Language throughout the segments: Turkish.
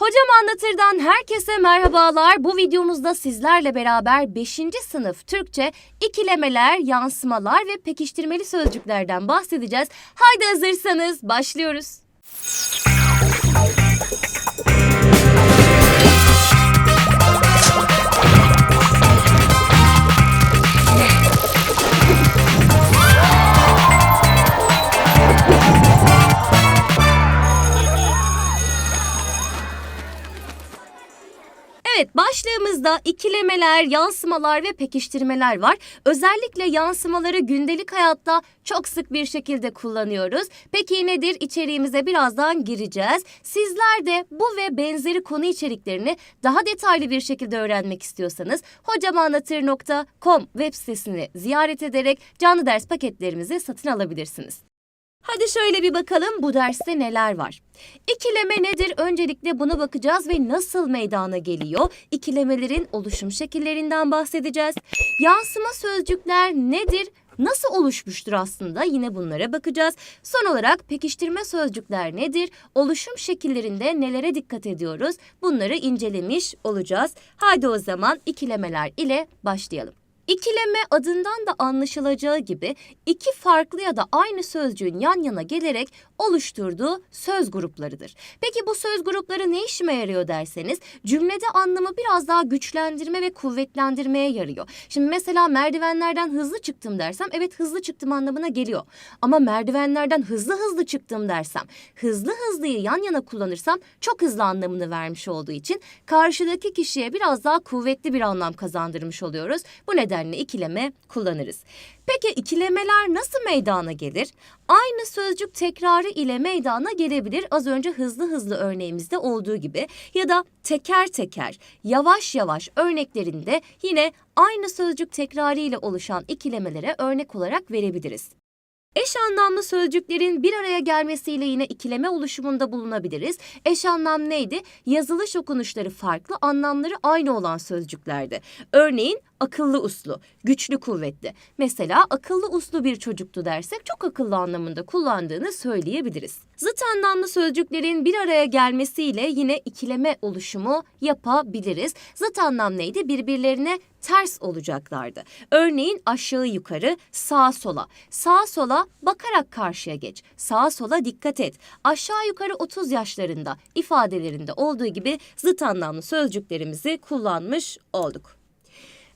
Hocam Anlatır'dan herkese merhabalar. Bu videomuzda sizlerle beraber 5. sınıf Türkçe ikilemeler, yansımalar ve pekiştirmeli sözcüklerden bahsedeceğiz. Haydi hazırsanız başlıyoruz. Evet başlığımızda ikilemeler, yansımalar ve pekiştirmeler var. Özellikle yansımaları gündelik hayatta çok sık bir şekilde kullanıyoruz. Peki nedir? İçeriğimize birazdan gireceğiz. Sizler de bu ve benzeri konu içeriklerini daha detaylı bir şekilde öğrenmek istiyorsanız hocamanlatır.com web sitesini ziyaret ederek canlı ders paketlerimizi satın alabilirsiniz. Hadi şöyle bir bakalım bu derste neler var. İkileme nedir? Öncelikle buna bakacağız ve nasıl meydana geliyor? İkilemelerin oluşum şekillerinden bahsedeceğiz. Yansıma sözcükler nedir? Nasıl oluşmuştur aslında? Yine bunlara bakacağız. Son olarak pekiştirme sözcükler nedir? Oluşum şekillerinde nelere dikkat ediyoruz? Bunları incelemiş olacağız. Haydi o zaman ikilemeler ile başlayalım. İkileme adından da anlaşılacağı gibi iki farklı ya da aynı sözcüğün yan yana gelerek oluşturduğu söz gruplarıdır. Peki bu söz grupları ne işime yarıyor derseniz cümlede anlamı biraz daha güçlendirme ve kuvvetlendirmeye yarıyor. Şimdi mesela merdivenlerden hızlı çıktım dersem evet hızlı çıktım anlamına geliyor. Ama merdivenlerden hızlı hızlı çıktım dersem hızlı hızlıyı yan yana kullanırsam çok hızlı anlamını vermiş olduğu için karşıdaki kişiye biraz daha kuvvetli bir anlam kazandırmış oluyoruz. Bu nedenle ikileme kullanırız. Peki ikilemeler nasıl meydana gelir? Aynı sözcük tekrarı ile meydana gelebilir. Az önce hızlı hızlı örneğimizde olduğu gibi ya da teker teker, yavaş yavaş örneklerinde yine aynı sözcük tekrarı ile oluşan ikilemelere örnek olarak verebiliriz. Eş anlamlı sözcüklerin bir araya gelmesiyle yine ikileme oluşumunda bulunabiliriz. Eş anlam neydi? Yazılış okunuşları farklı, anlamları aynı olan sözcüklerdi. Örneğin akıllı uslu, güçlü kuvvetli. Mesela akıllı uslu bir çocuktu dersek çok akıllı anlamında kullandığını söyleyebiliriz. Zıt anlamlı sözcüklerin bir araya gelmesiyle yine ikileme oluşumu yapabiliriz. Zıt anlam neydi? Birbirlerine ters olacaklardı. Örneğin aşağı yukarı, sağa sola. Sağa sola bakarak karşıya geç. Sağa sola dikkat et. Aşağı yukarı 30 yaşlarında ifadelerinde olduğu gibi zıt anlamlı sözcüklerimizi kullanmış olduk.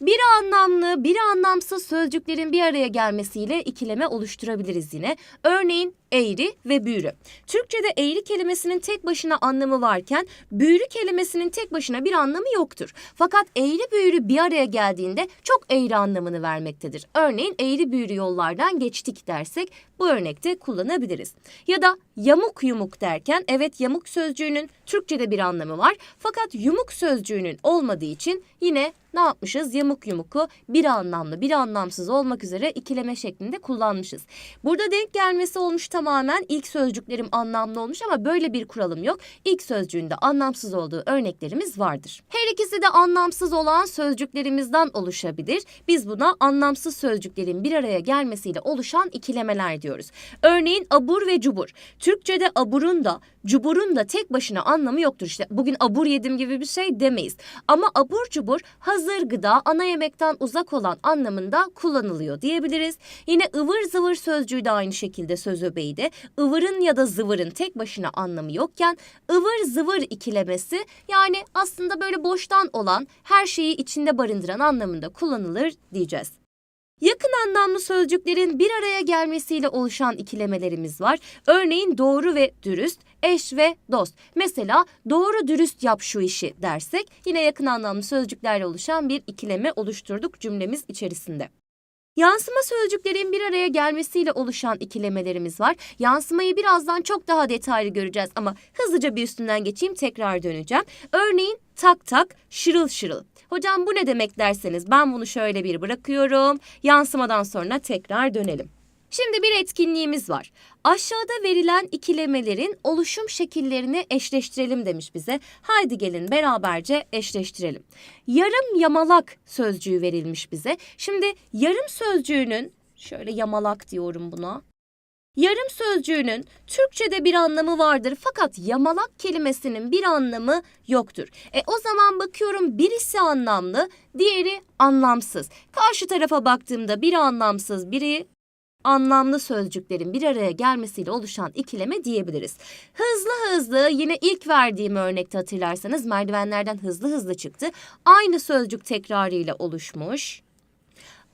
Bir anlamlı, bir anlamsız sözcüklerin bir araya gelmesiyle ikileme oluşturabiliriz yine. Örneğin eğri ve büğrü. Türkçe'de eğri kelimesinin tek başına anlamı varken büğrü kelimesinin tek başına bir anlamı yoktur. Fakat eğri büğrü bir araya geldiğinde çok eğri anlamını vermektedir. Örneğin eğri büğrü yollardan geçtik dersek bu örnekte kullanabiliriz. Ya da yamuk yumuk derken evet yamuk sözcüğünün Türkçe'de bir anlamı var. Fakat yumuk sözcüğünün olmadığı için yine ne yapmışız? Yamuk yumuku bir anlamlı bir anlamsız olmak üzere ikileme şeklinde kullanmışız. Burada denk gelmesi olmuş tamamen ilk sözcüklerim anlamlı olmuş ama böyle bir kuralım yok. İlk sözcüğünde anlamsız olduğu örneklerimiz vardır. Her ikisi de anlamsız olan sözcüklerimizden oluşabilir. Biz buna anlamsız sözcüklerin bir araya gelmesiyle oluşan ikilemeler diyoruz. Örneğin abur ve cubur. Türkçe'de aburun da cuburun da tek başına anlamı yoktur. İşte bugün abur yedim gibi bir şey demeyiz. Ama abur cubur hazır gıda, ana yemekten uzak olan anlamında kullanılıyor diyebiliriz. Yine ıvır zıvır sözcüğü de aynı şekilde söz öbeği ıvırın ya da zıvırın tek başına anlamı yokken ıvır zıvır ikilemesi yani aslında böyle boştan olan her şeyi içinde barındıran anlamında kullanılır diyeceğiz. Yakın anlamlı sözcüklerin bir araya gelmesiyle oluşan ikilemelerimiz var. Örneğin doğru ve dürüst, eş ve dost. Mesela doğru dürüst yap şu işi dersek yine yakın anlamlı sözcüklerle oluşan bir ikileme oluşturduk cümlemiz içerisinde. Yansıma sözcüklerin bir araya gelmesiyle oluşan ikilemelerimiz var. Yansımayı birazdan çok daha detaylı göreceğiz ama hızlıca bir üstünden geçeyim tekrar döneceğim. Örneğin tak tak, şırıl şırıl. Hocam bu ne demek derseniz ben bunu şöyle bir bırakıyorum. Yansımadan sonra tekrar dönelim. Şimdi bir etkinliğimiz var. Aşağıda verilen ikilemelerin oluşum şekillerini eşleştirelim demiş bize. Haydi gelin beraberce eşleştirelim. Yarım yamalak sözcüğü verilmiş bize. Şimdi yarım sözcüğünün şöyle yamalak diyorum buna. Yarım sözcüğünün Türkçe'de bir anlamı vardır fakat yamalak kelimesinin bir anlamı yoktur. E o zaman bakıyorum birisi anlamlı, diğeri anlamsız. Karşı tarafa baktığımda biri anlamsız, biri anlamlı sözcüklerin bir araya gelmesiyle oluşan ikileme diyebiliriz. Hızlı hızlı yine ilk verdiğim örnekte hatırlarsanız merdivenlerden hızlı hızlı çıktı. Aynı sözcük tekrarıyla oluşmuş.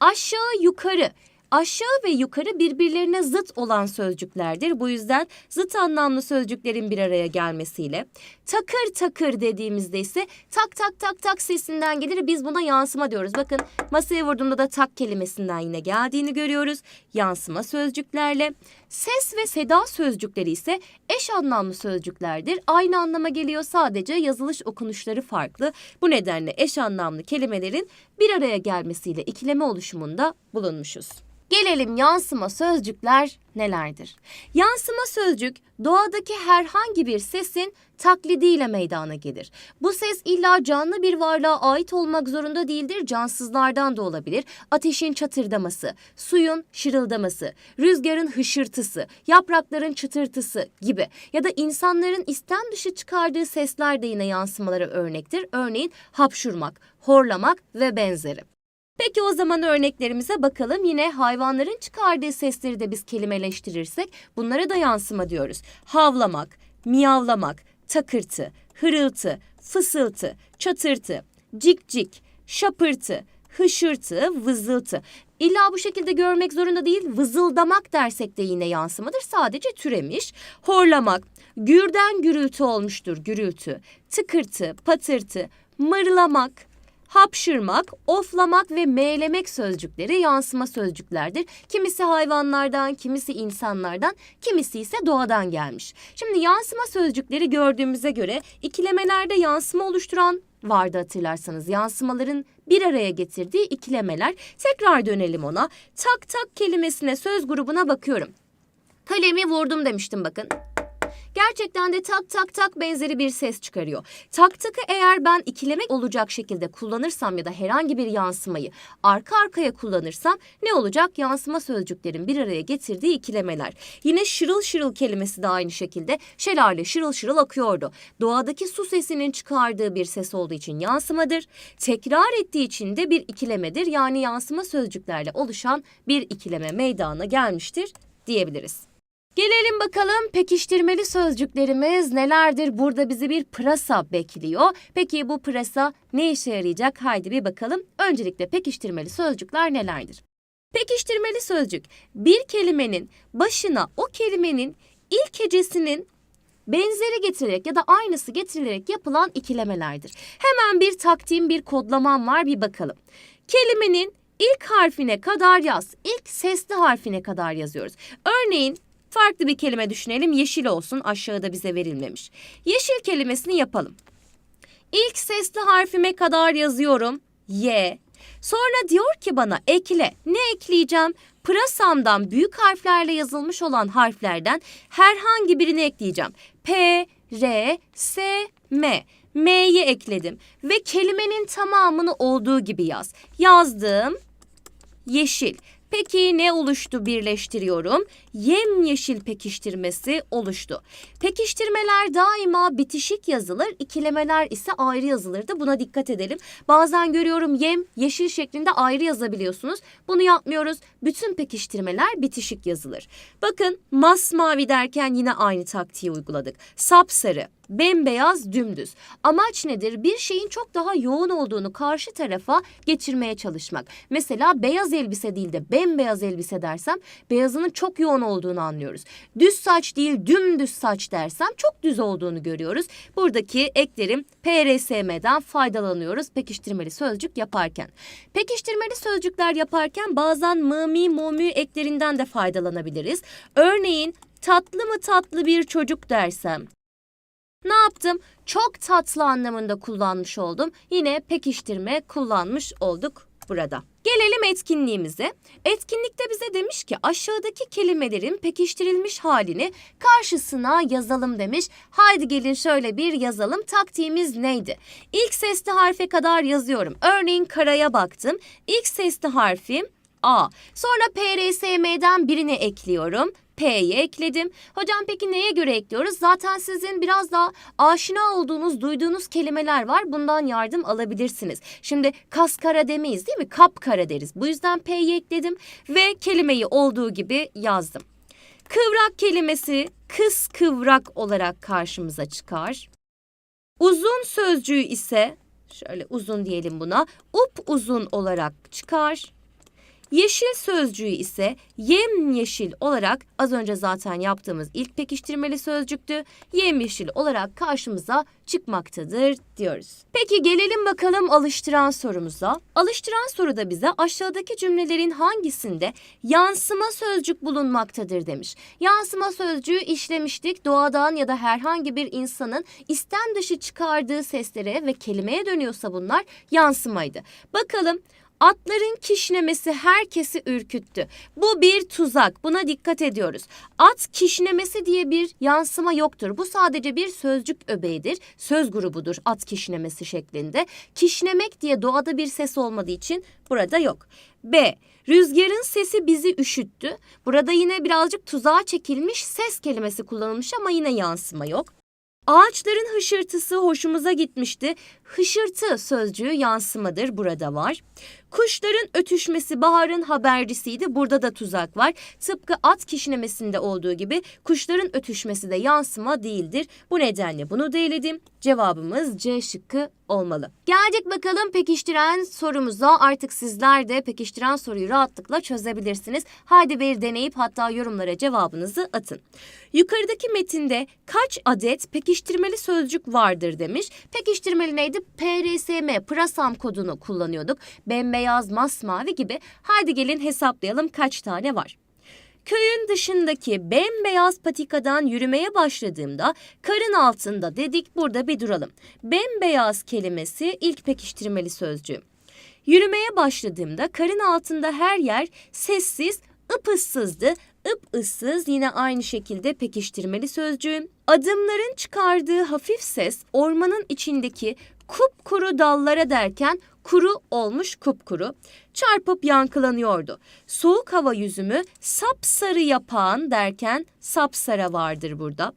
Aşağı yukarı Aşağı ve yukarı birbirlerine zıt olan sözcüklerdir. Bu yüzden zıt anlamlı sözcüklerin bir araya gelmesiyle. Takır takır dediğimizde ise tak tak tak tak sesinden gelir. Biz buna yansıma diyoruz. Bakın masaya vurduğumda da tak kelimesinden yine geldiğini görüyoruz. Yansıma sözcüklerle. Ses ve seda sözcükleri ise eş anlamlı sözcüklerdir. Aynı anlama geliyor sadece yazılış okunuşları farklı. Bu nedenle eş anlamlı kelimelerin bir araya gelmesiyle ikileme oluşumunda bulunmuşuz. Gelelim yansıma sözcükler nelerdir? Yansıma sözcük doğadaki herhangi bir sesin taklidiyle meydana gelir. Bu ses illa canlı bir varlığa ait olmak zorunda değildir, cansızlardan da olabilir. Ateşin çatırdaması, suyun şırıldaması, rüzgarın hışırtısı, yaprakların çıtırtısı gibi ya da insanların istem dışı çıkardığı sesler de yine yansımalara örnektir. Örneğin hapşurmak, horlamak ve benzeri. Peki o zaman örneklerimize bakalım. Yine hayvanların çıkardığı sesleri de biz kelimeleştirirsek bunlara da yansıma diyoruz. Havlamak, miyavlamak, takırtı, hırıltı, fısıltı, çatırtı, cik cik, şapırtı, hışırtı, vızıltı. İlla bu şekilde görmek zorunda değil. Vızıldamak dersek de yine yansımadır. Sadece türemiş. Horlamak, gürden gürültü olmuştur gürültü. Tıkırtı, patırtı, mırlamak, Hapşırmak, oflamak ve meğlemek sözcükleri yansıma sözcüklerdir. Kimisi hayvanlardan, kimisi insanlardan, kimisi ise doğadan gelmiş. Şimdi yansıma sözcükleri gördüğümüze göre ikilemelerde yansıma oluşturan vardı hatırlarsanız. Yansımaların bir araya getirdiği ikilemeler. Tekrar dönelim ona. Tak tak kelimesine söz grubuna bakıyorum. Kalemi vurdum demiştim bakın gerçekten de tak tak tak benzeri bir ses çıkarıyor. Tak takı eğer ben ikileme olacak şekilde kullanırsam ya da herhangi bir yansımayı arka arkaya kullanırsam ne olacak? Yansıma sözcüklerin bir araya getirdiği ikilemeler. Yine şırıl şırıl kelimesi de aynı şekilde şelale şırıl şırıl akıyordu. Doğadaki su sesinin çıkardığı bir ses olduğu için yansımadır. Tekrar ettiği için de bir ikilemedir. Yani yansıma sözcüklerle oluşan bir ikileme meydana gelmiştir diyebiliriz. Gelelim bakalım pekiştirmeli sözcüklerimiz nelerdir? Burada bizi bir pırasa bekliyor. Peki bu pırasa ne işe yarayacak? Haydi bir bakalım. Öncelikle pekiştirmeli sözcükler nelerdir? Pekiştirmeli sözcük bir kelimenin başına o kelimenin ilk hecesinin benzeri getirilerek ya da aynısı getirilerek yapılan ikilemelerdir. Hemen bir taktiğim, bir kodlamam var bir bakalım. Kelimenin ilk harfine kadar yaz. İlk sesli harfine kadar yazıyoruz. Örneğin Farklı bir kelime düşünelim. Yeşil olsun. Aşağıda bize verilmemiş. Yeşil kelimesini yapalım. İlk sesli harfime kadar yazıyorum. Y. Sonra diyor ki bana ekle. Ne ekleyeceğim? Pırasamdan büyük harflerle yazılmış olan harflerden herhangi birini ekleyeceğim. P, R, S, M. M'yi ekledim ve kelimenin tamamını olduğu gibi yaz. Yazdım. Yeşil. Peki ne oluştu birleştiriyorum? Yemyeşil pekiştirmesi oluştu. Pekiştirmeler daima bitişik yazılır, ikilemeler ise ayrı yazılırdı. Buna dikkat edelim. Bazen görüyorum yem yeşil şeklinde ayrı yazabiliyorsunuz. Bunu yapmıyoruz. Bütün pekiştirmeler bitişik yazılır. Bakın masmavi derken yine aynı taktiği uyguladık. Sapsarı, bembeyaz dümdüz. Amaç nedir? Bir şeyin çok daha yoğun olduğunu karşı tarafa geçirmeye çalışmak. Mesela beyaz elbise değil de bembeyaz elbise dersem beyazının çok yoğun olduğunu anlıyoruz. Düz saç değil dümdüz saç dersem çok düz olduğunu görüyoruz. Buradaki eklerim PRSM'den faydalanıyoruz pekiştirmeli sözcük yaparken. Pekiştirmeli sözcükler yaparken bazen mı mi eklerinden de faydalanabiliriz. Örneğin tatlı mı tatlı bir çocuk dersem ne yaptım? Çok tatlı anlamında kullanmış oldum. Yine pekiştirme kullanmış olduk burada. Gelelim etkinliğimize. Etkinlikte bize demiş ki aşağıdaki kelimelerin pekiştirilmiş halini karşısına yazalım demiş. Haydi gelin şöyle bir yazalım. Taktiğimiz neydi? İlk sesli harfe kadar yazıyorum. Örneğin karaya baktım. İlk sesli harfim A. Sonra PRSM'den birini ekliyorum. P'yi ekledim. Hocam peki neye göre ekliyoruz? Zaten sizin biraz daha aşina olduğunuz, duyduğunuz kelimeler var. Bundan yardım alabilirsiniz. Şimdi kaskara demeyiz değil mi? Kapkara deriz. Bu yüzden P'yi ekledim ve kelimeyi olduğu gibi yazdım. Kıvrak kelimesi kıs kıvrak olarak karşımıza çıkar. Uzun sözcüğü ise şöyle uzun diyelim buna up uzun olarak çıkar. Yeşil sözcüğü ise yem yeşil olarak az önce zaten yaptığımız ilk pekiştirmeli sözcüktü. Yem yeşil olarak karşımıza çıkmaktadır diyoruz. Peki gelelim bakalım alıştıran sorumuza. Alıştıran soruda bize aşağıdaki cümlelerin hangisinde yansıma sözcük bulunmaktadır demiş. Yansıma sözcüğü işlemiştik. Doğadan ya da herhangi bir insanın istem dışı çıkardığı seslere ve kelimeye dönüyorsa bunlar yansımaydı. Bakalım Atların kişnemesi herkesi ürküttü. Bu bir tuzak. Buna dikkat ediyoruz. At kişnemesi diye bir yansıma yoktur. Bu sadece bir sözcük öbeğidir. Söz grubudur at kişnemesi şeklinde. Kişnemek diye doğada bir ses olmadığı için burada yok. B. Rüzgarın sesi bizi üşüttü. Burada yine birazcık tuzağa çekilmiş ses kelimesi kullanılmış ama yine yansıma yok. Ağaçların hışırtısı hoşumuza gitmişti. Hışırtı sözcüğü yansımadır burada var. Kuşların ötüşmesi baharın habercisiydi. Burada da tuzak var. Tıpkı at kişnemesinde olduğu gibi kuşların ötüşmesi de yansıma değildir. Bu nedenle bunu da. Cevabımız C şıkkı olmalı. Geldik bakalım pekiştiren sorumuza. Artık sizler de pekiştiren soruyu rahatlıkla çözebilirsiniz. Haydi bir deneyip hatta yorumlara cevabınızı atın. Yukarıdaki metinde kaç adet pekiştirmeli sözcük vardır demiş. Pekiştirmeli neydi? PRSM, pırasam kodunu kullanıyorduk. Bembeyaz, masmavi gibi. Haydi gelin hesaplayalım kaç tane var. Köyün dışındaki bembeyaz patikadan yürümeye başladığımda karın altında dedik burada bir duralım. Bembeyaz kelimesi ilk pekiştirmeli sözcüğü. Yürümeye başladığımda karın altında her yer sessiz, ıpıssızdı. Ip ıssız yine aynı şekilde pekiştirmeli sözcüğüm. Adımların çıkardığı hafif ses ormanın içindeki kupkuru dallara derken kuru olmuş kupkuru çarpıp yankılanıyordu. Soğuk hava yüzümü sapsarı yapan derken sapsara vardır burada.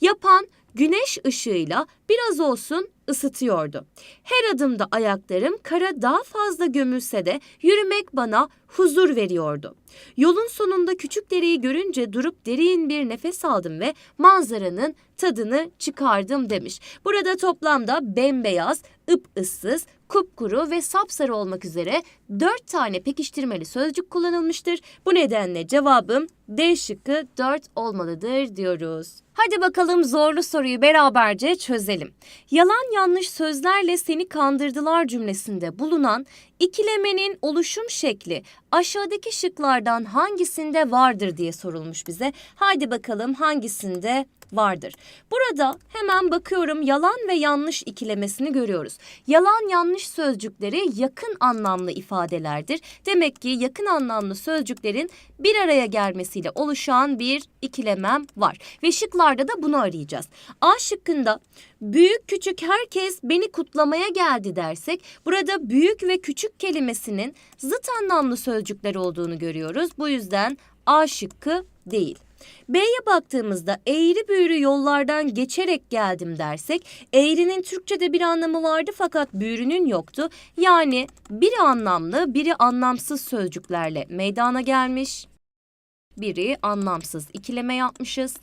Yapan güneş ışığıyla biraz olsun ısıtıyordu. Her adımda ayaklarım kara daha fazla gömülse de yürümek bana huzur veriyordu. Yolun sonunda küçük dereyi görünce durup derin bir nefes aldım ve manzaranın tadını çıkardım demiş. Burada toplamda bembeyaz, ıp ıssız, kupkuru ve sapsarı olmak üzere dört tane pekiştirmeli sözcük kullanılmıştır. Bu nedenle cevabım D şıkkı 4 olmalıdır diyoruz. Hadi bakalım zorlu soruyu beraberce çözelim. Yalan yanlış sözlerle seni kandırdılar cümlesinde bulunan ikilemenin oluşum şekli aşağıdaki şıklardan hangisinde vardır diye sorulmuş bize. Haydi bakalım hangisinde vardır. Burada hemen bakıyorum yalan ve yanlış ikilemesini görüyoruz. Yalan yanlış sözcükleri yakın anlamlı ifadelerdir. Demek ki yakın anlamlı sözcüklerin bir araya gelmesiyle oluşan bir ikilemem var. Ve şıklarda da bunu arayacağız. A şıkkında büyük küçük herkes beni kutlamaya geldi dersek burada büyük ve küçük kelimesinin zıt anlamlı sözcükler olduğunu görüyoruz. Bu yüzden A şıkkı değil. B'ye baktığımızda eğri büğrü yollardan geçerek geldim dersek eğrinin Türkçe'de bir anlamı vardı fakat büğrünün yoktu. Yani biri anlamlı biri anlamsız sözcüklerle meydana gelmiş. Biri anlamsız ikileme yapmışız.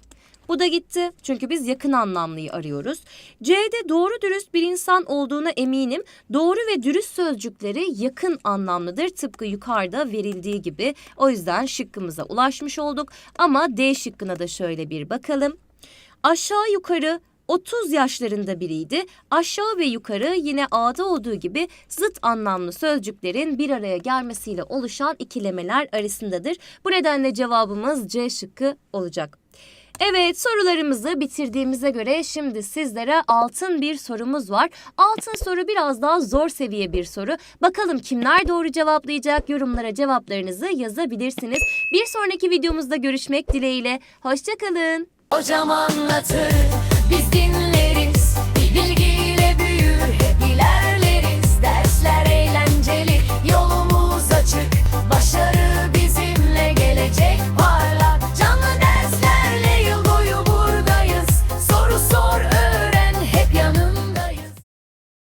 Bu da gitti çünkü biz yakın anlamlıyı arıyoruz. C'de doğru dürüst bir insan olduğuna eminim. Doğru ve dürüst sözcükleri yakın anlamlıdır tıpkı yukarıda verildiği gibi. O yüzden şıkkımıza ulaşmış olduk. Ama D şıkkına da şöyle bir bakalım. Aşağı yukarı 30 yaşlarında biriydi. Aşağı ve yukarı yine A'da olduğu gibi zıt anlamlı sözcüklerin bir araya gelmesiyle oluşan ikilemeler arasındadır. Bu nedenle cevabımız C şıkkı olacak. Evet sorularımızı bitirdiğimize göre şimdi sizlere altın bir sorumuz var. Altın soru biraz daha zor seviye bir soru. Bakalım kimler doğru cevaplayacak yorumlara cevaplarınızı yazabilirsiniz. Bir sonraki videomuzda görüşmek dileğiyle. Hoşçakalın. Hocam anlatır biz dinleriz